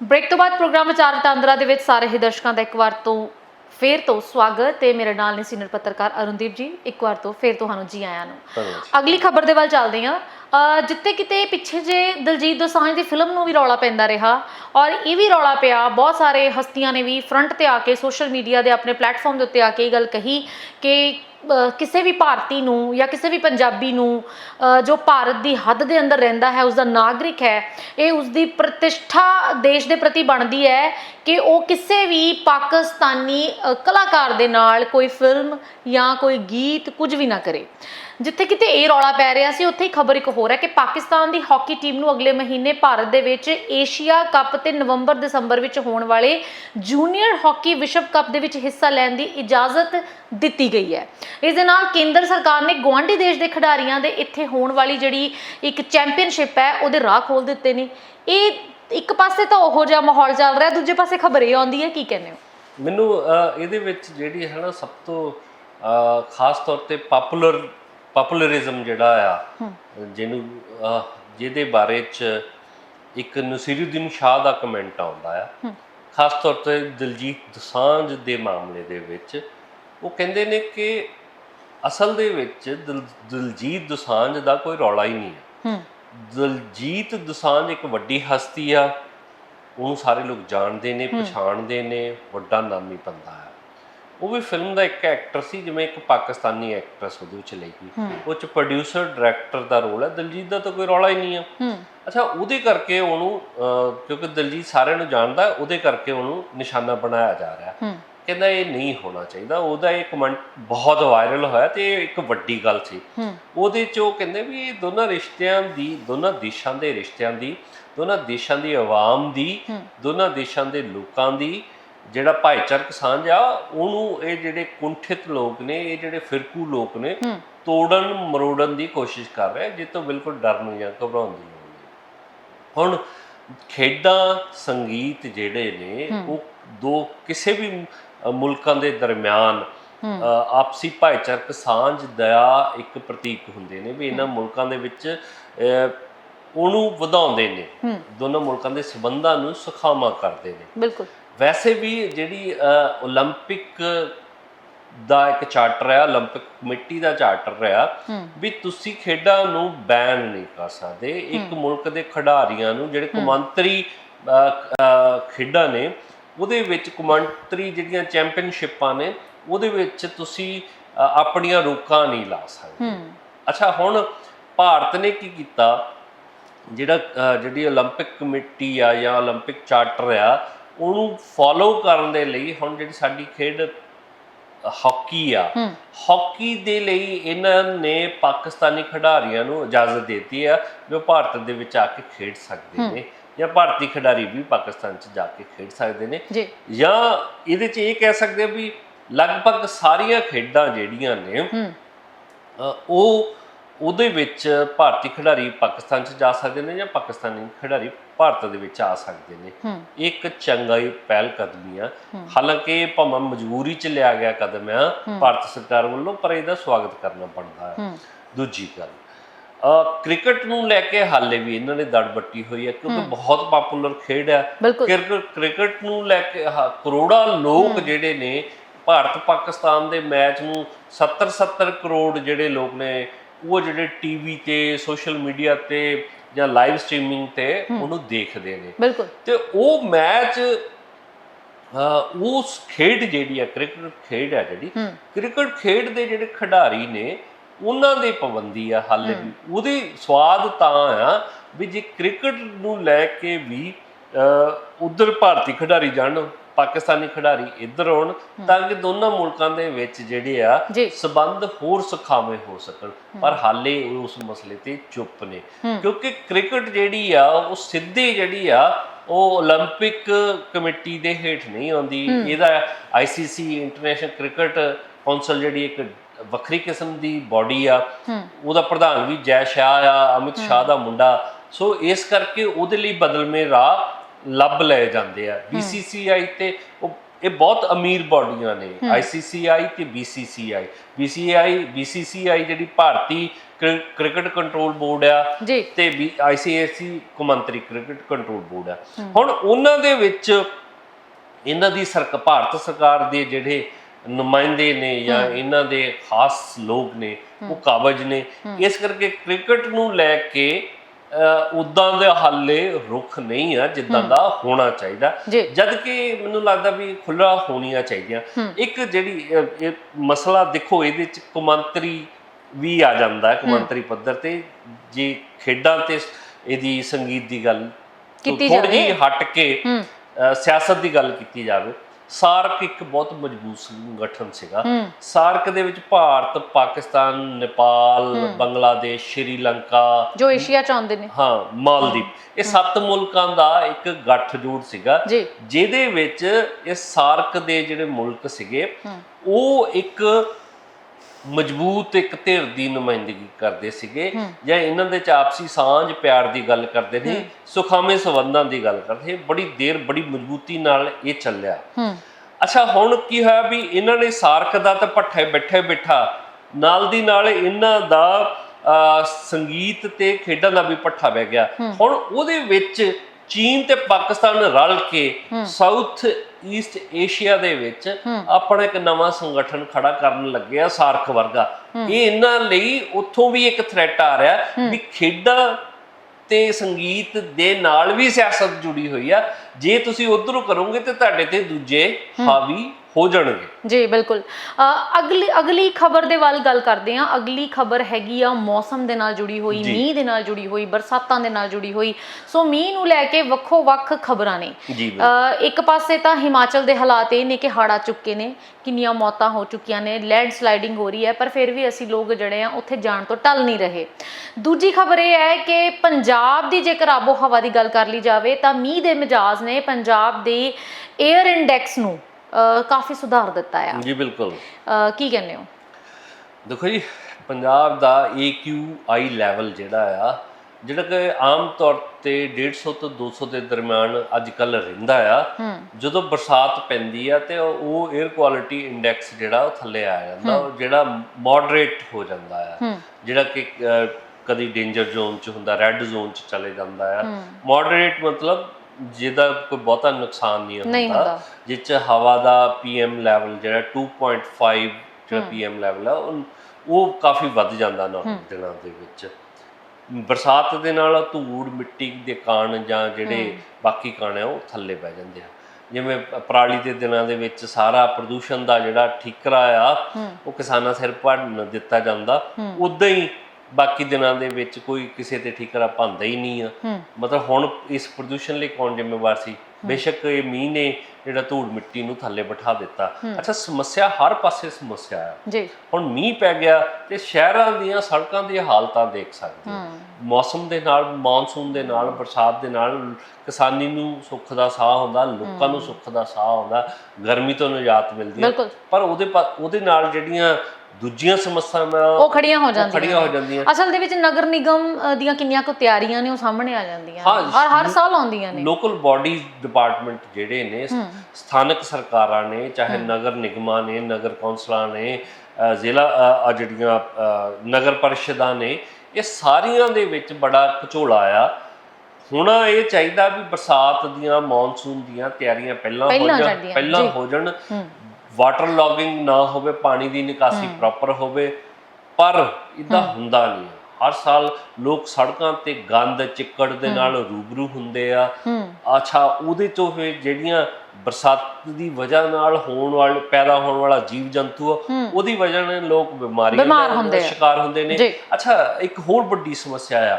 Break ਤੋਂ ਬਾਅਦ programme ਵਿਚਾਰ ਵਟਾਂਦਰਾ ਦੇ ਵਿੱਚ ਸਾਰੇ ਹੀ ਦਰਸ਼ਕਾਂ ਦਾ ਇੱਕ ਵਾਰ ਤੋਂ ਫੇਰ ਤੋਂ ਸਵਾਗਤ ਤੇ ਮੇਰੇ ਨਾਲ ਨੇ ਸੀਨੀਅਰ ਪੱਤਰਕਾਰ ਅਰੁਣਦੀਪ ਜੀ ਇੱਕ ਵਾਰ ਤੋਂ ਫੇਰ ਤੁਹਾਨੂੰ ਜੀ ਆਇਆਂ ਨੂੰ। ਅਗਲੀ ਖਬਰ ਦੇ ਵੱਲ ਚੱਲਦੇ ਹਾਂ। ਜਿੱਥੇ ਕਿਤੇ ਪਿੱਛੇ ਜੇ ਦਲਜੀਤ ਦੋਸਾਂਝ ਦੀ ਫਿਲਮ ਨੂੰ ਵੀ ਰੌਲਾ ਪੈਂਦਾ ਰਿਹਾ ਔਰ ਇਹ ਵੀ ਰੌਲਾ ਪਿਆ ਬਹੁਤ ਸਾਰੇ ਹਸਤੀਆਂ ਨੇ ਵੀ ਫਰੰਟ ਤੇ ਆ ਕੇ ਸੋਸ਼ਲ ਮੀਡੀਆ ਦੇ ਆਪਣੇ ਪਲੇਟਫਾਰਮ ਦੇ ਉੱਤੇ ਆ ਕੇ ਇਹ ਗੱਲ ਕਹੀ ਕਿ ਕਿਸੇ ਵੀ ਭਾਰਤੀ ਨੂੰ ਜਾਂ ਕਿਸੇ ਵੀ ਪੰਜਾਬੀ ਨੂੰ ਜੋ ਭਾਰਤ ਦੀ ਹੱਦ ਦੇ ਅੰਦਰ ਰਹਿੰਦਾ ਹੈ ਉਸ ਦਾ ਨਾਗਰਿਕ ਹੈ, ਇਹ ਉਸ ਦੀ ਪ੍ਰਤਿਸ਼ਠਾ ਦੇਸ਼ ਦੇ ਪ੍ਰਤੀ ਬਣਦੀ ਹੈ ਕਿ ਉਹ ਕਿਸੇ ਵੀ ਪਾਕਿਸਤਾਨੀ ਕਲਾਕਾਰ ਦੇ ਨਾਲ ਕੋਈ ਫਿਲਮ ਜਾਂ ਕੋਈ ਗੀਤ ਕੁਝ ਵੀ ਨਾ ਕਰੇ। ਜਿੱਥੇ ਕਿਤੇ ਇਹ ਰੌਲਾ ਪੈ ਰਿਹਾ ਸੀ, ਉੱਥੇ ਹੀ ਖਬਰ ਇੱਕ ਹੋਰ ਹੈ ਕਿ ਪਾਕਿਸਤਾਨ ਦੀ ਹਾਕੀ ਟੀਮ ਨੂੰ ਅਗਲੇ ਮਹੀਨੇ ਭਾਰਤ ਦੇ ਵਿੱਚ ਏਸ਼ੀਆ ਕੱਪ ਤੇ ਨਵੰਬਰ ਦਸੰਬਰ ਵਿੱਚ ਹੋਣ ਵਾਲੇ ਜੂਨੀਅਰ ਹਾਕੀ ਵਿਸ਼ਵ ਕੱਪ ਦੇ ਵਿੱਚ ਹਿੱਸਾ ਲੈਣ ਦੀ ਇਜਾਜ਼ਤ ਦਿੱਤੀ ਗਈ ਹੈ। ਇਸ ਦੇ ਨਾਲ ਕੇਂਦਰ ਸਰਕਾਰ ਨੇ ਗੁਆਂਢੀ ਦੇਸ਼ ਦੇ ਖਿਡਾਰੀਆਂ ਦੇ ਇੱਥੇ ਹੋਣ ਵਾਲੀ ਜਿਹੜੀ ਇੱਕ ਚੈਂਪੀਅਨਸ਼ਿਪ ਹੈ, ਉਹਦੇ ਰਾਹ ਖੋਲ ਦਿੱਤੇ ਨੇ। ਇਹ ਇੱਕ ਪਾਸੇ ਤਾਂ ਉਹੋ ਜਿਹਾ ਮਾਹੌਲ ਚੱਲ ਰਿਹਾ, ਦੂਜੇ ਪਾਸੇ ਖਬਰ ਇਹ ਆਉਂਦੀ ਹੈ, ਕੀ ਕਹਿੰਦੇ ਹੋ? ਮੈਨੂੰ ਇਹਦੇ ਵਿੱਚ ਜਿਹੜੀ ਹੈ ਨਾ ਸਭ ਤੋਂ ਖਾਸ ਤੌਰ ਤੇ ਪਪੂਲਰ ਪਪੂਲਰਿਜ਼ਮ ਜਿਹੜਾ ਆ ਜਿਹਨੂੰ ਜਿਹਦੇ ਬਾਰੇ ਚ ਇੱਕ ਨਸੀਰੁਦੀਨ ਸ਼ਾਹ ਦਾ ਕਮੈਂਟ ਆਉਂਦਾ ਆ। ਖਾਸ ਤੌਰ ਤੇ ਦਿਲਜੀਤ ਦਸਾਂਝ ਦੇ ਮਾਮਲੇ ਦੇ ਵਿੱਚ ਉਹ ਕਹਿੰਦੇ ਨੇ ਕਿ ਅਸਲ ਦੇ ਵਿੱਚ ਦਿਲਜੀਤ ਦਸਾਂਝ ਦਾ ਕੋਈ ਰੌਲਾ ਹੀ ਨਹੀਂ ਹੈ। ਦਿਲਜੀਤ ਦਸਾਂਝ ਇੱਕ ਵੱਡੀ ਹਸਤੀ ਆ ਉਹਨੂੰ ਸਾਰੇ ਲੋਕ ਜਾਣਦੇ ਨੇ ਪਛਾਣਦੇ ਨੇ ਵੱਡਾ ਨਾਮੀ ਬੰਦਾ ਹੈ ਉਹ ਵੀ ਫਿਲਮ ਦਾ ਇੱਕ ਐਕਟਰ ਸੀ ਜਿਵੇਂ ਇੱਕ ਪਾਕਿਸਤਾਨੀ ਐਕਟਰਸ ਉਹਦੇ ਵਿੱਚ ਲਈ ਗਈ ਉਹ ਚ ਪ੍ਰੋਡਿਊਸਰ ਡਾਇਰੈਕਟਰ ਦਾ ਰੋਲ ਹੈ। ਦਲਜੀਤ ਦਾ ਤਾਂ ਕੋਈ ਰੌਲਾ ਹੀ ਨਹੀਂ ਆ। ਹੂੰ। ਅੱਛਾ ਉਹਦੇ ਕਰਕੇ ਉਹਨੂੰ ਕਿਉਂਕਿ ਦਲਜੀਤ ਸਾਰਿਆਂ ਨੂੰ ਜਾਣਦਾ ਉਹਦੇ ਕਰਕੇ ਉਹਨੂੰ ਨਿਸ਼ਾਨਾ ਬਣਾਇਆ ਜਾ ਰਿਹਾ। ਕਹਿੰਦਾ ਇਹ ਨਹੀਂ ਹੋਣਾ ਚਾਹੀਦਾ। ਉਹਦਾ ਇਹ ਕਮੈਂਟ ਬਹੁਤ ਵਾਇਰਲ ਹੋਇਆ ਤੇ ਇੱਕ ਵੱਡੀ ਗੱਲ ਸੀ। ਉਹਦੇ ਚ ਉਹ ਕਹਿੰਦੇ ਵੀ ਇਹ ਦੋਨਾਂ ਰਿਸ਼ਤਿਆਂ ਦੀ ਦੋਨਾਂ ਦੇਸ਼ਾਂ ਦੇ ਰਿਸ਼ਤਿਆਂ ਦੀ ਦੋਨਾਂ ਦੇਸ਼ਾਂ ਦੀ ਆਵਾਮ ਦੀ ਦੋਨਾਂ ਦੇਸ਼ਾਂ ਦੇ ਲੋਕਾਂ ਦੀ ਜਿਹੜਾ ਭਾਈਚਾਰਕ ਸਾਂਝ ਆ ਉਹਨੂੰ ਇਹ ਜਿਹੜੇ ਕੁੰਠਿਤ ਲੋਕ ਨੇ ਇਹ ਜਿਹੜੇ ਫਿਰਕੂ ਲੋਕ ਨੇ ਤੋੜਨ ਮਰੋੜਨ ਦੀ ਕੋਸ਼ਿਸ਼ ਕਰ ਰਹੇ ਜਿਸ ਤੋਂ ਬਿਲਕੁਲ ਡਰਨ ਜਾਂ ਘਬਰਾਉਣ ਦੀ ਹੁਣ ਖੇਡਾਂ ਸੰਗੀਤ ਜਿਹੜੇ ਨੇ ਉਹ ਦੋ ਕਿਸੇ ਵੀ ਮੁਲਕਾਂ ਦੇ ਦਰਮਿਆਨ ਆਪਸੀ ਭਾਈਚਾਰਕ ਸਾਂਝ ਦਾ ਇੱਕ ਪ੍ਰਤੀਕ ਹੁੰਦੇ ਨੇ ਵੀ ਇਹਨਾਂ ਮੁਲਕਾਂ ਦੇ ਵਿੱਚ ਉਹਨੂੰ ਵਧਾਉਂਦੇ ਨੇ। ਦੋਨੋਂ ਮੁਲਕਾਂ ਦੇ ਸਬੰਧਾਂ ਨੂੰ ਸੁਖਾਵਾਂ ਕਰਦੇ ਨੇ। ਬਿਲਕੁਲ। ਵੈਸੇ ਵੀ ਜਿਹੜੀ ਅ, 올림픽 ਦਾ ਇੱਕ ਚਾਰਟਰ ਹੈ 올림픽 ਕਮੇਟੀ ਦਾ ਚਾਰਟਰ ਹੈ ਵੀ ਤੁਸੀਂ ਖੇਡਾਂ ਨੂੰ ਬੈਨ ਨਹੀਂ ਕਰ ਸਕਦੇ ਇੱਕ ਮੁਲਕ ਦੇ ਖਿਡਾਰੀਆਂ ਨੂੰ ਜਿਹੜੇ ਕੌਮਾਂਤਰੀ ਅ, ਅ, ਖੇਡਾਂ ਨੇ ਉਹਦੇ ਵਿੱਚ ਕੌਮਾਂਤਰੀ ਜਿਹੜੀਆਂ ਚੈਂਪੀਅਨਸ਼ਿਪਾਂ ਨੇ ਉਹਦੇ ਵਿੱਚ ਤੁਸੀਂ ਅ, ਆਪਣੀਆਂ ਰੋਕਾਂ ਨਹੀਂ ਲਾ ਸਕਦੇ ਹੂੰ ਅੱਛਾ ਹੁਣ ਭਾਰਤ ਨੇ ਕੀ ਕੀਤਾ ਜਿਹੜਾ ਅਹ, ਜਿਹੜੀ 올림픽 ਕਮੇਟੀ ਆ ਜਾਂ 올림픽 ਚਾਰਟਰ ਆ ਉਹਨੂੰ ਫੋਲੋ ਕਰਨ ਦੇ ਲਈ ਹੁਣ ਜਿਹੜੀ ਸਾਡੀ ਖੇਡ ਹਾਕੀ ਆ ਹਾਕੀ ਦੇ ਲਈ ਇਹਨਾਂ ਨੇ ਪਾਕਿਸਤਾਨੀ ਖਿਡਾਰੀਆਂ ਨੂੰ ਇਜਾਜ਼ਤ ਦਿੱਤੀ ਆ ਉਹ ਭਾਰਤ ਦੇ ਵਿੱਚ ਆ ਕੇ ਖੇਡ ਸਕਦੇ ਨੇ ਜਾਂ ਭਾਰਤੀ ਖਿਡਾਰੀ ਵੀ ਪਾਕਿਸਤਾਨ 'ਚ ਜਾ ਕੇ ਖੇਡ ਸਕਦੇ ਨੇ ਜੀ। ਜਾਂ ਇਹਦੇ 'ਚ ਇਹ ਕਹਿ ਸਕਦੇ ਆ ਵੀ ਲਗਭਗ ਸਾਰੀਆਂ ਖੇਡਾਂ ਜਿਹੜੀਆਂ ਨੇ ਉਹ ਉਹਦੇ ਵਿੱਚ ਭਾਰਤੀ ਖਿਡਾਰੀ ਪਾਕਿਸਤਾਨ 'ਚ ਜਾ ਸਕਦੇ ਨੇ ਜਾਂ ਪਾਕਿਸਤਾਨੀ ਖਿਡਾਰੀ ਭਾਰਤ ਦੇ ਵਿੱਚ ਆ ਸਕਦੇ ਨੇ। ਹੂੰ। ਇਹ ਇੱਕ ਚੰਗਾਈ ਪਹਿਲ ਕਦਮੀ ਆ। ਹਾਲਾਂਕਿ ਇਹ ਭਾਵੇਂ ਮਜਬੂਰੀ 'ਚ ਲਿਆ ਗਿਆ ਕਦਮ ਆ ਭਾਰਤ ਸਰਕਾਰ ਵੱਲੋਂ ਪਰ ਇਹਦਾ ਸਵਾਗਤ ਕਰਨਾ ਹੈ ਹੂੰ। ਦੂਜੀ ਗੱਲ ਅ, ਕ੍ਰਿਕਟ ਨੂੰ ਲੈ ਕੇ ਹਾਲੇ ਵੀ ਇਹਨਾਂ ਨੇ ਦੜ ਬੱਟੀ ਹੋਈ ਹੈ ਕਿਉਂਕਿ ਬਹੁਤ ਪਪੂਲਰ ਖੇਡ ਹੈ ਕ੍ਰਿਕਟ ਕ੍ਰਿਕਟ ਨੂੰ ਲੈ ਕੇ ਕਰੋੜਾਂ ਲੋਕ ਜਿਹੜੇ ਨੇ ਭਾਰਤ ਪਾਕਿਸਤਾਨ ਦੇ ਮੈਚ ਨੂੰ 70 70 ਕਰੋੜ ਜਿਹੜੇ ਲੋਕ ਨੇ ਉਹ ਜਿਹੜੇ ਟੀਵੀ ਤੇ ਸੋਸ਼ਲ ਮੀਡੀਆ ਤੇ ਜਾਂ ਲਾਈਵ ਸਟ੍ਰੀਮਿੰਗ ਤੇ ਉਹਨੂੰ ਦੇਖਦੇ ਨੇ। ਬਿਲਕੁਲ। ਤੇ ਉਹ ਮੈਚ ਉਸ ਖੇਡ ਜਿਹੜੀ ਆ ਕ੍ਰਿਕਟ ਖੇਡ ਆ ਜਿਹੜੀ ਕ੍ਰਿਕਟ ਖੇਡ ਦੇ ਜਿਹੜੇ ਖਿਡਾਰੀ ਨੇ ਉਹਨਾਂ ਦੇ ਪਾਬੰਦੀ ਆ ਹਾਲੇ ਵੀ। ਉਹਦੀ ਸਵਾਦ ਤਾਂ ਆ ਵੀ ਜੇ ਕ੍ਰਿਕਟ ਨੂੰ ਲੈ ਕੇ ਵੀ ਉਧਰ ਭਾਰਤੀ ਖਿਡਾਰੀ ਜਾਣ ਪਾਕਿਸਤਾਨੀ ਖਿਡਾਰੀ ਇੱਧਰ ਆਉਣ ਤਾਂ ਕਿ ਦੋਨਾਂ ਮੁਲਕਾਂ ਦੇ ਵਿੱਚ ਜਿਹੜੇ ਆ ਜੀ। ਸਬੰਧ ਹੋਰ ਸੁਖਾਵੇਂ ਹੋ ਸਕਣ ਪਰ ਹਾਲੇ ਉਹ ਉਸ ਮਸਲੇ ਤੇ ਚੁੱਪ ਨੇ ਕਿਉਂਕਿ ਕ੍ਰਿਕਟ ਜਿਹੜੀ ਆ ਉਹ ਸਿੱਧੀ ਜਿਹੜੀ ਆ ਉਹ 올림픽 ਕਮੇਟੀ ਦੇ ਹੇਠ ਨਹੀਂ ਆਉਂਦੀ ਇਹਦਾ ਆਈਸੀਸੀ ਇੰਟਰਨੈਸ਼ਨਲ ਕ੍ਰਿਕਟ ਕੌਂਸਲ ਜਿਹੜੀ ਇੱਕ ਵੱਖਰੀ ਕਿਸਮ ਦੀ ਬਾਡੀ ਆ ਉਹਦਾ ਪ੍ਰਧਾਨ ਵੀ ਜੈ ਸ਼ਾਹ ਆ ਅਮਿਤ ਸ਼ਾਹ ਦਾ ਮੁੰਡਾ ਸੋ ਇਸ ਕਰਕੇ ਉਹਦੇ ਲਈ ਬਦਲਵੇਂ ਰਾਹ ਲੱਭ ਲਏ ਜਾਂਦੇ ਆ। BCCI ਤੇ ਉਹ ਇਹ ਬਹੁਤ ਅਮੀਰ ਬਾਡੀਆਂ ਨੇ। ICCI ਤੇ BCCI BCCI BCCI ਜਿਹੜੀ ਭਾਰਤੀ ਕ੍ਰਿ- ਕ੍ਰਿਕਟ ਕੰਟਰੋਲ ਬੋਰਡ ਆ ਤੇ ICAC ਕੌਮਾਂਤਰੀ ਕ੍ਰਿਕਟ ਕੰਟਰੋਲ ਬੋਰਡ ਆ। ਹੁਣ ਉਹਨਾਂ ਦੇ ਵਿੱਚ ਇਹਨਾਂ ਦੀ ਸਰਕ ਭਾਰਤ ਸਰਕਾਰ ਦੇ ਜਿਹੜੇ ਨੁਮਾਇੰਦੇ ਨੇ ਜਾਂ ਇਹਨਾਂ ਦੇ ਖਾਸ ਲੋਕ ਨੇ ਉਹ ਕਾਬਜ ਨੇ। ਇਸ ਕਰਕੇ ਕ੍ਰਿਕਟ ਨੂੰ ਲੈ ਕੇ ਉਦਾਂ ਦੇ ਹਾਲੇ ਰੁਖ ਨਹੀਂ ਆ ਜਿੱਦਾਂ ਦਾ ਹੋਣਾ ਚਾਹੀਦਾ। ਜਦ ਕਿ ਮੈਨੂੰ ਲੱਗਦਾ ਵੀ ਖੁੱਲਾ ਹੋਣੀਆਂ ਚਾਹੀਦੀਆਂ। ਇੱਕ ਜਿਹੜੀ ਇਹ ਮਸਲਾ ਦੇਖੋ ਇਹਦੇ ਚ ਕੌਮਾਂਤਰੀ ਵੀ ਆ ਜਾਂਦਾ ਹੈ ਕੌਮਾਂਤਰੀ ਪੱਧਰ ਤੇ। ਜੇ ਖੇਡਾਂ ਤੇ ਇਹਦੀ ਸੰਗੀਤ ਦੀ ਗੱਲ ਕੀਤੀ ਥੋੜੀ। ਹਟ ਕੇ ਸਿਆਸਤ ਦੀ ਗੱਲ ਕੀਤੀ ਜਾਵੇ ਸਾਰਕ ਇੱਕ ਬਹੁਤ ਮਜ਼ਬੂਤ ਸੰਗਠਨ ਸੀਗਾ। ਸਾਰਕ ਦੇ ਵਿੱਚ ਭਾਰਤ ਪਾਕਿਸਤਾਨ ਨੇਪਾਲ ਬੰਗਲਾਦੇਸ਼ ਸ਼੍ਰੀਲੰਕਾ ਜੋ ਏਸ਼ੀਆ ਚ ਆਉਂਦੇ ਨੇ। ਹਾਂ ਮਾਲਦੀਵ। ਇਹ ਸੱਤ ਮੁਲਕਾਂ ਦਾ ਇੱਕ ਗੱਠਜੋੜ ਸੀਗਾ ਜਿਹਦੇ ਵਿੱਚ ਇਹ ਸਾਰਕ ਦੇ ਜਿਹੜੇ ਮੁਲਕ ਸੀਗੇ ਉਹ ਇੱਕ ਮਜ਼ਬੂਤ ਇੱਕ ਧਿਰ ਦੀ ਨੁਮਾਇੰਦਗੀ ਕਰਦੇ ਸੀਗੇ ਜਾਂ ਇਹਨਾਂ ਦੇ ਚ ਆਪਸੀ ਸਾਂਝ ਪਿਆਰ ਦੀ ਗੱਲ ਕਰਦੇ ਨੇ ਸੁਖਾਵੇਂ ਸੰਬੰਧਾਂ ਦੀ ਗੱਲ ਕਰਦੇ ਬੜੀ ਦੇਰ ਬੜੀ ਮਜ਼ਬੂਤੀ ਨਾਲ ਇਹ ਚੱਲਿਆ। ਅੱਛਾ ਹੁਣ ਕੀ ਹੋਇਆ ਵੀ ਇਹਨਾਂ ਨੇ ਸਾਰਕ ਦਾ ਤਾਂ ਪੱਠੇ ਬੈਠੇ ਬਿਠਾ ਨਾਲ ਦੀ ਨਾਲ ਇਹਨਾਂ ਦਾ ਸੰਗੀਤ ਤੇ ਖੇਡਾਂ ਦਾ ਵੀ ਪੱਠਾ ਬਹਿ ਗਿਆ। ਹੁਣ ਉਹਦੇ ਵਿੱਚ ਚੀਨ ਤੇ ਪਾਕਿਸਤਾਨ ਰਲ ਕੇ ਸਾਊਥ ਈਸਟ ਏਸ਼ੀਆ ਦੇ ਵਿੱਚ ਆਪਣਾ ਇੱਕ ਨਵਾਂ ਸੰਗਠਨ ਖੜਾ ਕਰਨ ਲੱਗੇ ਆ ਸਾਰਕ ਵਰਗਾ। ਇਹ ਇਹਨਾਂ ਲਈ ਉੱਥੋਂ ਵੀ ਇੱਕ ਥ੍ਰੈਟ ਆ ਰਿਹਾ ਵੀ ਖੇਡਾਂ ਤੇ ਸੰਗੀਤ ਦੇ ਨਾਲ ਵੀ ਸਿਆਸਤ ਜੁੜੀ ਹੋਈ ਆ। ਜੇ ਤੁਸੀਂ ਉਧਰੋਂ ਕਰੋਗੇ ਤੇ ਤੁਹਾਡੇ ਤੇ ਦੂਜੇ ਹਾਵੀ ਹੋ ਜਾਣਗੇ। ਜੀ ਬਿਲਕੁਲ। ਅਗਲੀ ਅਗਲੀ ਖਬਰ ਦੇ ਵੱਲ ਗੱਲ ਕਰਦੇ ਹਾਂ। ਅਗਲੀ ਖਬਰ ਹੈਗੀ ਆ ਮੌਸਮ ਦੇ ਨਾਲ ਜੁੜੀ ਹੋਈ। ਮੀਂਹ ਦੇ ਨਾਲ ਜੁੜੀ ਹੋਈ ਬਰਸਾਤਾਂ ਦੇ ਨਾਲ ਜੁੜੀ ਹੋਈ। ਸੋ ਮੀਂਹ ਨੂੰ ਲੈ ਕੇ ਵੱਖੋ ਵੱਖ ਖਬਰਾਂ ਨੇ। ਇੱਕ ਪਾਸੇ ਤਾਂ ਹਿਮਾਚਲ ਦੇ ਹਾਲਾਤ ਇਹ ਨੇ ਕਿ ਹੜ੍ਹ ਆ ਚੁੱਕੇ ਨੇ ਕਿੰਨੀਆਂ ਮੌਤਾਂ ਹੋ ਚੁੱਕੀਆਂ ਨੇ ਲੈਂਡ ਸਲਾਈਡਿੰਗ ਹੋ ਰਹੀ ਹੈ ਪਰ ਫਿਰ ਵੀ ਅਸੀਂ ਲੋਕ ਜਿਹੜੇ ਆ ਉੱਥੇ ਜਾਣ ਤੋਂ ਟਲ ਨਹੀਂ ਰਹੇ। ਦੂਜੀ ਖਬਰ ਇਹ ਹੈ ਕਿ ਪੰਜਾਬ ਦੀ ਜੇਕਰ ਆਬੋ ਹਵਾ ਦੀ ਗੱਲ ਕਰ ਲਈ ਜਾਵੇ ਤਾਂ ਮੀਂਹ ਦੇ ਮਿਜਾਜ਼ ਨੇ ਪੰਜਾਬ ਦੇ 에ਅਰ ਇੰਡੈਕਸ ਨੂੰ ਕਾਫੀ ਸੁਧਾਰ ਦਿੱਤਾ ਆ। ਜੀ ਬਿਲਕੁਲ। ਕੀ ਕਹਿੰਦੇ ਹੋ? ਦੇਖੋ ਜੀ ਪੰਜਾਬ ਦਾ AQI ਲੈਵਲ ਜਿਹੜਾ ਆ ਜਿਹੜਾ ਕਿ ਆਮ ਤੌਰ ਤੇ 150 ਤੋਂ 200 ਦੇ ਦਰਮਿਆਨ ਅੱਜ ਕੱਲ ਰਹਿੰਦਾ ਆ ਜਦੋਂ ਬਰਸਾਤ ਪੈਂਦੀ ਆ ਤੇ ਉਹ 에ਅਰ ਕੁਆਲਿਟੀ ਇੰਡੈਕਸ ਜਿਹੜਾ ਉਹ ਥੱਲੇ ਆ ਜਾਂਦਾ ਉਹ ਜਿਹੜਾ ਮੋਡਰੇਟ ਹੋ ਜਾਂਦਾ ਆ। ਜਿਹੜਾ ਕਿ ਕਦੀ ਡੇਂਜਰ ਜ਼ੋਨ ਚ ਹੁੰਦਾ ਰੈੱਡ ਜ਼ੋਨ ਚ ਚਲੇ ਜਾਂਦਾ ਆ। ਮੋਡਰੇਟ ਮਤਲਬ ਜਿਹਦਾ ਕੋਈ ਬਹੁਤਾ ਨੁਕਸਾਨ ਨਹੀਂ ਨਹੀਂ ਹੁੰਦਾ। ਜਿਸ ਚ ਹਵਾ ਦਾ ਪੀਐਮ ਲੈਵਲ ਜਿਹੜਾ 2.5 ਜਿਹੜਾ ਪੀਐਮ ਲੈਵਲ ਆ ਉਹ ਕਾਫੀ ਵੱਧ ਜਾਂਦਾ ਨਾ ਦਿਨਾਂ ਦੇ ਵਿੱਚ। ਬਰਸਾਤ ਦੇ ਨਾਲ ਧੂੜ ਮਿੱਟੀ ਦੇ ਕਾਣ ਜਾਂ ਜਿਹੜੇ ਬਾਕੀ ਕਾਣ ਆ ਉਹ ਥੱਲੇ ਪੈ ਜਾਂਦੇ ਆ। ਜਿਵੇਂ ਪਰਾਲੀ ਦੇ ਦਿਨਾਂ ਦੇ ਵਿੱਚ ਸਾਰਾ ਪ੍ਰਦੂਸ਼ਣ ਦਾ ਜਿਹੜਾ ਠੀਕਰਾ ਆ ਉਹ ਕਿਸਾਨਾਂ ਸਿਰ ਭੰਨ ਦਿੱਤਾ ਜਾਂਦਾ। ਉਦਾਂ ਹੀ ਬਾਕੀ ਦਿਨਾਂ ਦੇ ਵਿੱਚ ਕੋਈ ਕਿਸੇ ਤੇ ਠੀਕਰਾ ਭੰਦਾ ਹੀ ਨਹੀਂ ਆ। ਮਤਲਬ ਹੁਣ ਇਸ ਪ੍ਰਦੂਸ਼ਣ ਲਈ ਕੌਣ ਜ਼ਿੰਮੇਵਾਰ ਸੀ? ਬੇਸ਼ੱਕ ਇਹ ਮੀਂਹ ਨੇ ਜਿਹੜਾ ਧੂੜ ਮਿੱਟੀ ਨੂੰ ਥੱਲੇ ਬਿਠਾ ਦਿੱਤਾ। ਅੱਛਾ ਸਮੱਸਿਆ ਹਰ ਪਾਸੇ ਸਮੱਸਿਆ ਆ। ਜੀ। ਹੁਣ ਮੀਂਹ ਪੈ ਗਿਆ ਤੇ ਸ਼ਹਿਰਾਂ ਦੀਆਂ ਸੜਕਾਂ ਦੀਆਂ ਹਾਲਤਾਂ ਦੇਖ ਸਕਦੇ ਹੋ। ਮੌਸਮ ਦੇ ਨਾਲ ਮੌਨਸੂਨ ਦੇ ਨਾਲ ਬਰਸਾਤ ਦੇ ਨਾਲ ਕਿਸਾਨੀ ਨੂੰ ਸੁੱਖ ਦਾ ਸਾਹ ਹੁੰਦਾ ਲੋਕਾਂ ਨੂੰ ਸੁੱਖ ਦਾ ਸਾਹ ਹੁੰਦਾ ਗਰਮੀ ਤੋਂ ਨਿਜਾਤ ਮਿਲਦੀ ਹੈ ਪਰ ਉਹਦੇ ਉਹਦੇ ਨਾਲ ਜਿਹੜੀਆਂ ਦੂਜੀਆਂ ਸਮੱਸਿਆਵਾਂ ਉਹ ਖੜੀਆਂ ਹੋ ਜਾਂਦੀਆਂ ਖੜੀਆਂ ਹੋ ਜਾਂਦੀਆਂ। ਅਸਲ ਦੇ ਵਿੱਚ ਨਗਰ ਨਿਗਮ ਦੀਆਂ ਕਿੰਨੀਆਂ ਕੁ ਤਿਆਰੀਆਂ ਨੇ ਉਹ ਸਾਹਮਣੇ ਆ ਜਾਂਦੀਆਂ ਨੇ। ਹਰ ਸਾਲ ਆਉਂਦੀਆਂ ਨੇ। ਲੋਕਲ ਬਾਡੀਜ਼ ਡਿਪਾਰਟਮੈਂਟ ਜਿਹੜੇ ਨੇ ਸਥਾਨਕ ਸਰਕਾਰਾਂ ਨੇ ਚਾਹੇ ਨਗਰ ਨਿਗਮਾਂ ਨੇ ਨਗਰ ਕੌਂਸਲਾਂ ਨੇ ਜ਼ਿਲ੍ਹਾ ਜਿਹੜੀਆਂ ਨਗਰ ਪਰਿਸ਼ਦਾਂ ਨੇ ਇਹ ਸਾਰੀਆਂ ਦੇ ਵਿੱਚ ਬੜਾ ਘਚੋਲਾ ਆ। ਹੁਣ ਇਹ ਚਾਹੀਦਾ ਵੀ ਬਰਸਾਤ ਦੀਆਂ ਮੌਨਸੂਨ ਦੀਆਂ ਤਿਆਰੀਆਂ ਪਹਿਲਾਂ ਹੋ ਜਾਣ ਪਹਿਲਾਂ। ਹੋ ਜਾਣ। ਵਾਟਰ ਲੌਗਿੰਗ ਨਾ ਹੋਵੇ ਪਾਣੀ ਦੀ ਨਿਕਾਸੀ ਪ੍ਰੋਪਰ ਹੋਵੇ ਪਰ ਇਦਾਂ ਹੁੰਦਾ ਨਹੀਂ। ਹਰ ਸਾਲ ਲੋਕ ਸੜਕਾਂ ਤੇ ਗੰਦ ਚਿੱਕੜ ਦੇ ਨਾਲ ਰੂਬਰੂ ਹੁੰਦੇ ਆ। ਅੱਛਾ ਉਹਦੇ ਤੋਂ ਫਿਰ ਜਿਹੜੀਆਂ ਬਰਸਾਤ ਦੀ ਵਜ੍ਹਾ ਨਾਲ ਹੋਣ ਵਾਲੇ ਪੈਦਾ ਹੋਣ ਵਾਲਾ ਜੀਵ ਜੰਤੂ ਉਹਦੀ ਵਜ੍ਹਾ ਨਾਲ ਲੋਕ ਬਿਮਾਰੀਆਂ ਬਿਮਾਰ ਦਾ। ਸ਼ਿਕਾਰ ਹੁੰਦੇ ਨੇ। ਅੱਛਾ ਇੱਕ ਹੋਰ ਵੱਡੀ ਸਮੱਸਿਆ ਆ।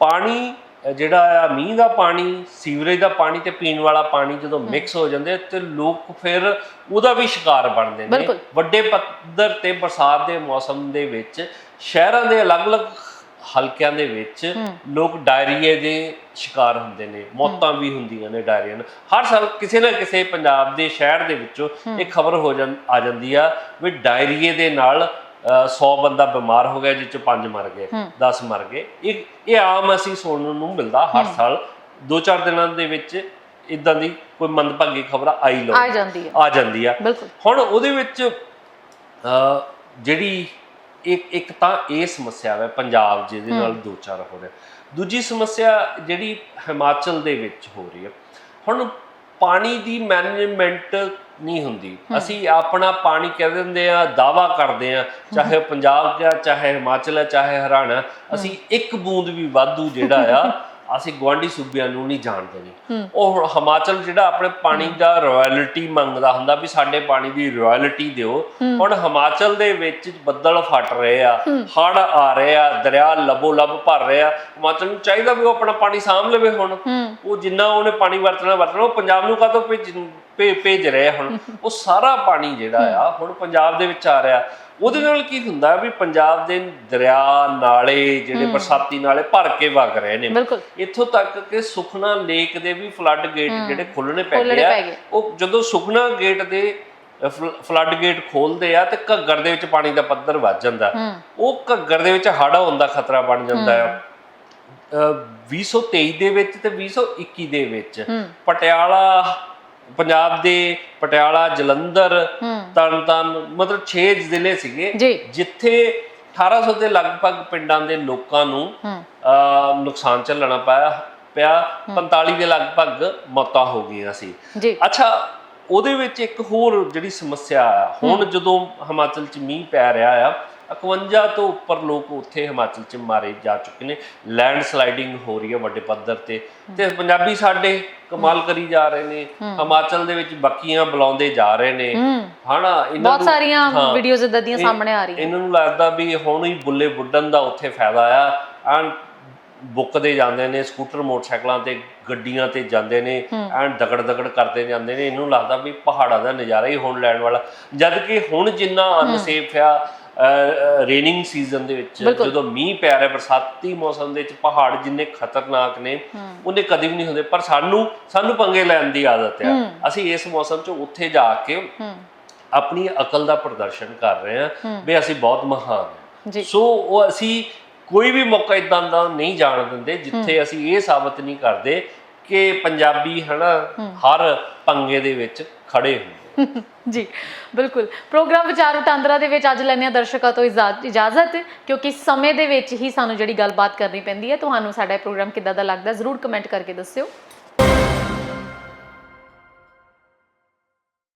ਪਾਣੀ ਜਿਹੜਾ ਆ ਮੀਂਹ ਦਾ ਪਾਣੀ ਸੀਵਰੇਜ ਦਾ ਪਾਣੀ ਤੇ ਪੀਣ ਵਾਲਾ ਪਾਣੀ ਜਦੋਂ ਮਿਕਸ ਹੋ ਜਾਂਦੇ ਤੇ ਲੋਕ ਫਿਰ ਉਹਦਾ ਵੀ ਸ਼ਿਕਾਰ ਬਣਦੇ ਨੇ। ਵੱਡੇ ਪੱਧਰ ਤੇ ਬਰਸਾਤ ਦੇ ਮੌਸਮ ਦੇ ਵਿੱਚ ਸ਼ਹਿਰਾਂ ਦੇ ਅਲੱਗ-ਅਲੱਗ ਹਲਕਿਆਂ ਦੇ ਵਿੱਚ ਲੋਕ ਡਾਇਰੀਏ ਦੇ ਸ਼ਿਕਾਰ ਹੁੰਦੇ ਨੇ। ਮੌਤਾਂ ਵੀ ਹੁੰਦੀਆਂ ਨੇ ਡਾਇਰੀਆ ਨਾਲ। ਹਰ ਸਾਲ ਕਿਸੇ ਨਾ ਕਿਸੇ ਪੰਜਾਬ ਦੇ ਸ਼ਹਿਰ ਦੇ ਵਿੱਚੋਂ ਇਹ ਖਬਰ ਹੋ ਜਾਂ ਆ ਜਾਂਦੀ ਆ ਵੀ ਡਾਇਰੀਏ ਦੇ ਨਾਲ 100 ਬੰਦਾ ਬਿਮਾਰ ਹੋ ਗਿਆ ਜਿਸ ਚ 5 ਮਰ ਗਏ 10 ਮਰ ਗਏ। ਇਹ ਇਹ ਆਮ ਅਸੀਂ ਸੁਣਨ ਨੂੰ ਮਿਲਦਾ ਹਰ ਸਾਲ। 2-4 ਦਿਨਾਂ ਦੇ ਵਿੱਚ ਇਦਾਂ ਦੀ ਕੋਈ ਮੰਦਭਾਗੀ ਖਬਰ ਆਈ ਲੋ ਆ ਜਾਂਦੀ ਹੈ। ਆ ਜਾਂਦੀ ਆ। ਹੁਣ ਉਹਦੇ ਵਿੱਚ ਜਿਹੜੀ ਇੱਕ ਇੱਕ ਤਾਂ ਇਹ ਸਮੱਸਿਆ ਹੈ ਪੰਜਾਬ ਜਿਹਦੇ ਨਾਲ ਦੋ ਚਾਰ ਹੋ ਰਿਹਾ। ਦੂਜੀ ਸਮੱਸਿਆ ਜਿਹੜੀ ਹਿਮਾਚਲ ਦੇ ਵਿੱਚ ਹੋ ਰਹੀ ਹੈ। ਹੁਣ ਪਾਣੀ ਦੀ ਮੈਨੇਜਮੈਂਟ ਨਹੀਂ ਹੁੰਦੀ। ਅਸੀਂ ਆਪਣਾ ਪਾਣੀ ਕਹਿ ਦਿੰਦੇ ਆ ਦਾਵਾ ਕਰਦੇ ਆ ਚਾਹੇ ਪੰਜਾਬ ਦਾ ਚਾਹੇ ਹਿਮਾਚਲ ਹੈ ਚਾਹੇ ਹਰਿਆਣਾ ਅਸੀਂ ਇੱਕ ਬੂੰਦ ਵੀ ਵਾਧੂ ਜਿਹੜਾ ਆ ਅਸੀਂ ਗਵਾਂਢੀ ਸੂਬਿਆਂ ਨੂੰ ਨਹੀਂ ਜਾਣ ਦੇਣੀ ਉਹ ਹਿਮਾਚਲ ਜਿਹੜਾ ਆਪਣੇ ਪਾਣੀ ਦਾ ਰਾਇਲਟੀ ਮੰਗਦਾ ਹੁੰਦਾ ਵੀ ਸਾਡੇ ਪਾਣੀ ਦੀ ਰਾਇਲਟੀ ਦਿਓ। ਹੁਣ ਹਿਮਾਚਲ ਦੇ ਵਿੱਚ ਬੱਦਲ ਫਟ ਰਹੇ ਆ ਹੜ ਆ ਰਹੇ ਆ ਦਰਿਆ ਲਬੋ ਲਬ ਭਰ ਰਹੇ ਆ। ਹਿਮਾਚਲ ਨੂੰ ਚਾਹੀਦਾ ਵੀ ਉਹ ਆਪਣਾ ਪਾਣੀ ਸਾਂਭ ਲਵੇ ਹੁਣ। ਉਹ ਜਿੰਨਾ ਉਹਨੇ ਪਾਣੀ ਵਰਤਣਾ ਵਰਤਣਾ ਉਹ ਪੰਜਾਬ ਨੂੰ ਕਾਹਤੋਂ ਭੇਜ ਰਹੇ ਹੁਣ? ਉਹ ਸਾਰਾ ਪਾਣੀ ਜਿਹੜਾ ਆ ਹੁਣ ਪੰਜਾਬ ਦੇ ਵਿੱਚ ਆ ਰਿਹਾ। ਉਹਦੇ ਨਾਲ ਕੀ ਹੁੰਦਾ ਵੀ ਪੰਜਾਬ ਦੇ ਦਰਿਆ ਨਾਲੇ ਜਿਹੜੇ ਬਰਸਾਤੀ ਨਾਲੇ ਭਰ ਕੇ ਵਗ ਰਹੇ ਨੇ। ਇੱਥੋਂ ਤੱਕ ਕਿ ਸੁਖਨਾ ਲੇਕ ਦੇ ਵੀ ਫਲੱਡ ਗੇਟ ਜਿਹੜੇ ਖੁੱਲਣੇ ਪੈ ਗਏ ਆ। ਉਹ ਜਦੋਂ ਸੁਖਨਾ ਗੇਟ ਦੇ ਫਲੱਡ ਗੇਟ ਖੋਲਦੇ ਆ ਤੇ ਘੱਗਰ ਦੇ ਵਿੱਚ ਪਾਣੀ ਦਾ ਪੱਧਰ ਵੱਧ ਜਾਂਦਾ। ਉਹ ਘੱਗਰ ਦੇ ਵਿੱਚ ਹੜ੍ਹ ਆਉਣ ਦਾ ਖਤਰਾ ਬਣ ਜਾਂਦਾ ਆ। ਅਹ 2023 ਦੇ ਵਿੱਚ ਤੇ 2021 ਦੇ ਵਿੱਚ। ਪਟਿਆਲਾ ਪੰਜਾਬ ਦੇ ਪਟਿਆਲਾ ਜਲੰਧਰ ਤਰਨਤਾਰਨ ਮਤਲਬ 6 ਜ਼ਿਲ੍ਹੇ ਸੀਗੇ ਜਿੱਥੇ 1800 ਦੇ ਲਗਭਗ ਪਿੰਡਾਂ ਦੇ ਲੋਕਾਂ ਨੂੰ ਨੁਕਸਾਨ ਝੱਲਣਾ ਪਾਇਆ ਪਿਆ। 45 ਦੇ ਲਗਭਗ ਮੌਤਾਂ ਹੋ ਗਈਆਂ ਸੀ। ਅੱਛਾ ਉਹਦੇ ਵਿੱਚ ਇੱਕ ਹੋਰ ਜਿਹੜੀ ਸਮੱਸਿਆ ਆ ਹੁਣ ਜਦੋਂ ਹਿਮਾਚਲ 'ਚ ਮੀਂਹ ਪੈ ਰਿਹਾ ਆ 51 ਤੋਂ ਉੱਪਰ ਲੋਕ ਉੱਥੇ ਹਿਮਾਚਲ 'ਚ ਮਾਰੇ ਜਾ ਚੁੱਕੇ ਨੇ। ਲੈਂਡ ਸਲਾਈਡਿੰਗ ਹੋ ਰਹੀ ਹੈ ਵੱਡੇ ਪੱਧਰ ਤੇ। ਤੇ ਪੰਜਾਬੀ ਸਾਡੇ ਕਮਾਲ ਕਰੀ ਜਾ ਰਹੇ ਨੇ। ਹਿਮਾਚਲ ਦੇ ਵਿੱਚ ਬੱਕੀਆਂ ਬੁਲਾਉਂਦੇ ਜਾ ਰਹੇ ਨੇ। ਹਨਾ ਇਹਨਾਂ ਬਹੁਤ ਸਾਰੀਆਂ। ਵੀਡੀਓਜ਼ ਇਦਾਂ ਦੀਆਂ ਸਾਹਮਣੇ ਆ ਰਹੀਆਂ। ਇਹਨਾਂ ਨੂੰ ਲੱਗਦਾ ਵੀ ਹੁਣ ਹੀ ਬੁੱਲੇ ਬੁੱਢਣ ਦਾ ਉੱਥੇ ਫਾਇਦਾ ਆ। ਐਨ ਬੁੱਕਦੇ ਜਾਂਦੇ ਨੇ ਸਕੂਟਰ ਮੋਟਰਸਾਈਕਲਾਂ ਤੇ ਗੱਡੀਆਂ ਤੇ ਜਾਂਦੇ ਨੇ। ਐਨ ਦਗੜ ਦਗੜ ਕਰਦੇ ਜਾਂਦੇ ਨੇ। ਇਹਨੂੰ ਲੱਗਦਾ ਵੀ ਪਹਾੜਾਂ ਦਾ ਨਜ਼ਾਰਾ ਹੀ ਹੁਣ ਲੈਣ ਵਾਲਾ। ਜਦ ਕਿ ਹੁਣ ਜਿੰਨਾ ਅਨਸੇਫ ਆ ਰੇਨਿੰਗ ਸੀਜ਼ਨ ਦੇ ਵਿੱਚ ਜਦੋਂ ਮੀਂਹ ਪੈ ਰਿਹਾ ਬਰਸਾਤੀ ਮੌਸਮ ਦੇ ਵਿੱਚ ਪਹਾੜ ਜਿੰਨੇ ਖਤਰਨਾਕ ਨੇ ਉਹਨੇ ਕਦੇ ਵੀ ਨਹੀਂ ਹੁੰਦੇ। ਪਰ ਸਾਨੂੰ ਸਾਨੂੰ ਪੰਗੇ ਲੈਣ ਦੀ ਆਦਤ ਆ। ਅਸੀਂ ਇਸ ਮੌਸਮ 'ਚ ਉੱਥੇ ਜਾ ਕੇ ਆਪਣੀ ਅਕਲ ਦਾ ਪ੍ਰਦਰਸ਼ਨ ਕਰ ਰਹੇ ਹਾਂ ਵੀ ਅਸੀਂ ਬਹੁਤ ਮਹਾਨ ਹਾਂ। ਸੋ ਉਹ ਅਸੀਂ ਕੋਈ ਵੀ ਮੌਕਾ ਇਦਾਂ ਦਾ ਨਹੀਂ ਜਾਣ ਦਿੰਦੇ ਜਿੱਥੇ ਅਸੀਂ ਇਹ ਸਾਬਤ ਨਹੀਂ ਕਰਦੇ ਕਿ ਪੰਜਾਬੀ ਹਨਾ ਹਰ ਪੰਗੇ ਦੇ ਵਿੱਚ ਖੜੇ ਹੁੰਦੇ ਜੀ, ਬਿਲਕੁਲ। ਪ੍ਰੋਗਰਾਮ ਵਿਚਾਰ ਵਟਾਂਦਰਾ ਦੇ ਵਿੱਚ ਅੱਜ ਲੈਣੇ ਆ ਦਰਸ਼ਕਾਂ ਤੋਂ ਇਜਾ- ਇਜਾਜ਼ਤ, ਕਿਉਂਕਿ ਸਮੇਂ ਦੇ ਵਿੱਚ ਹੀ ਸਾਨੂੰ ਜਿਹੜੀ ਗੱਲਬਾਤ ਕਰਨੀ ਪੈਂਦੀ ਹੈ, ਤੁਹਾਨੂੰ ਸਾਡਾ ਇਹ ਪ੍ਰੋਗਰਾਮ ਕਿੱਦਾਂ ਦਾ ਲੱਗਦਾ ਜ਼ਰੂਰ ਕਮੈਂਟ ਕਰਕੇ ਦੱਸਿਓ।